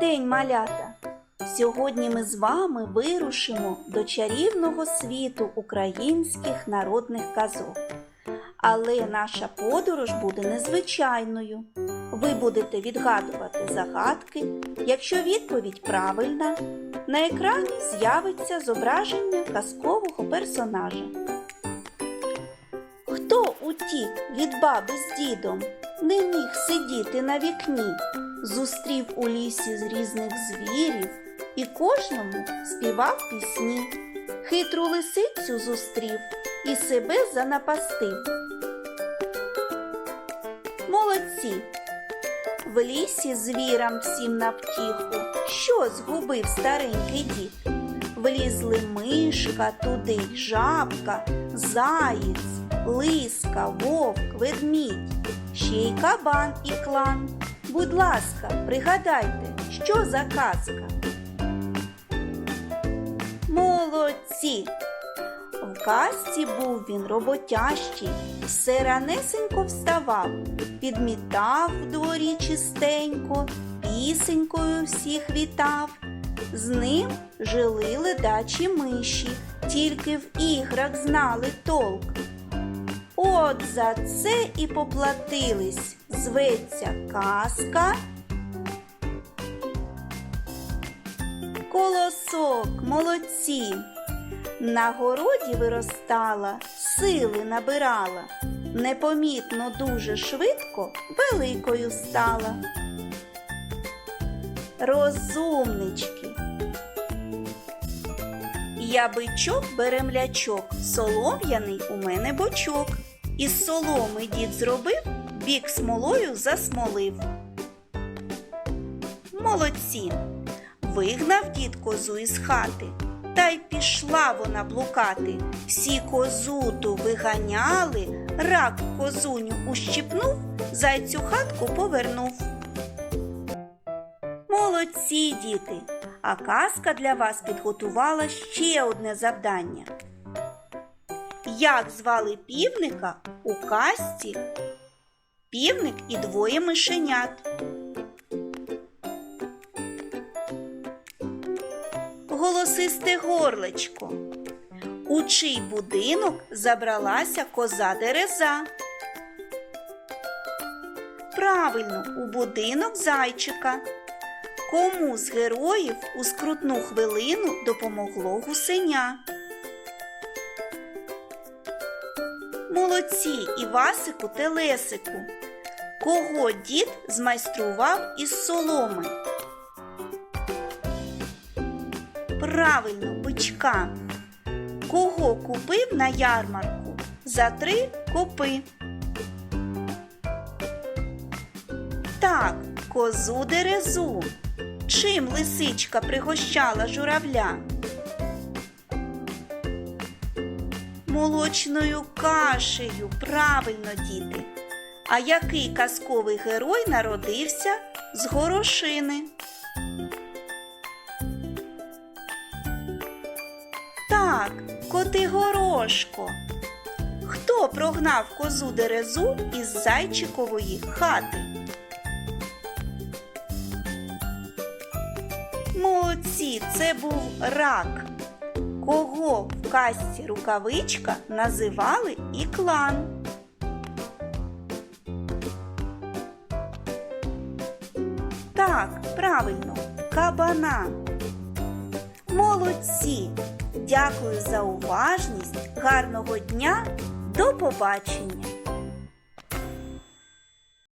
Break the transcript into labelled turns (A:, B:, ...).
A: день, малята! Сьогодні ми з вами вирушимо до чарівного світу українських народних казок. Але наша подорож буде незвичайною. Ви будете відгадувати загадки. Якщо відповідь правильна, на екрані з'явиться зображення казкового персонажа. Хто утік від баби з дідом, не міг сидіти на вікні, зустрів у лісі з різних звірів і кожному співав пісні. Хитру лисицю зустрів і себе занапастив. Молодці! В лісі звірам всім на втіху, що згубив старенький дід. Влізли мишка, туди й жабка, заєць, лиска, вовк, ведмідь, ще й кабан і клан. Будь ласка, пригадайте, що за казка. Молодці! В казці був він роботящий, все ранесенько вставав, підмітав в дворі чистенько, пісенькою всіх вітав. З ним жили ледачі миші, тільки в іграх знали толк. От за це і поплатились, зветься казка. Колосок, молодці. На городі виростала, сили набирала, непомітно дуже швидко великою стала. Розумнички. Я бичок беремлячок, солом'яний у мене бочок. Із соломи дід зробив, бік смолою засмолив. Молодці. Вигнав дід козу із хати, та й пішла вона блукати. Всі козу ту виганяли, рак козуню ущипнув, зайцю хатку повернув. Молодці, діти! А казка для вас підготувала ще одне завдання. Як звали півника у казці? Півник і двоє мишенят. Голосисте горлечко. У чий будинок забралася коза дереза? Правильно, у будинок зайчика. Кому з героїв у скрутну хвилину допомогло гусеня? Молодці Івасику Телесику. Кого дід змайстрував із соломи? Правильно, бичка. Кого купив на ярмарку за три копи? Так, козу дерезу. Чим лисичка пригощала журавля? Молочною кашею, правильно, діти. А який казковий герой народився з горошини? Так, Котигорошко. Хто прогнав козу дерезу із зайчикової хати? Молодці, це був рак. Кого в казці рукавичка називали і Так, правильно, кабана. Молодці! Дякую за уважність. Гарного дня. До побачення!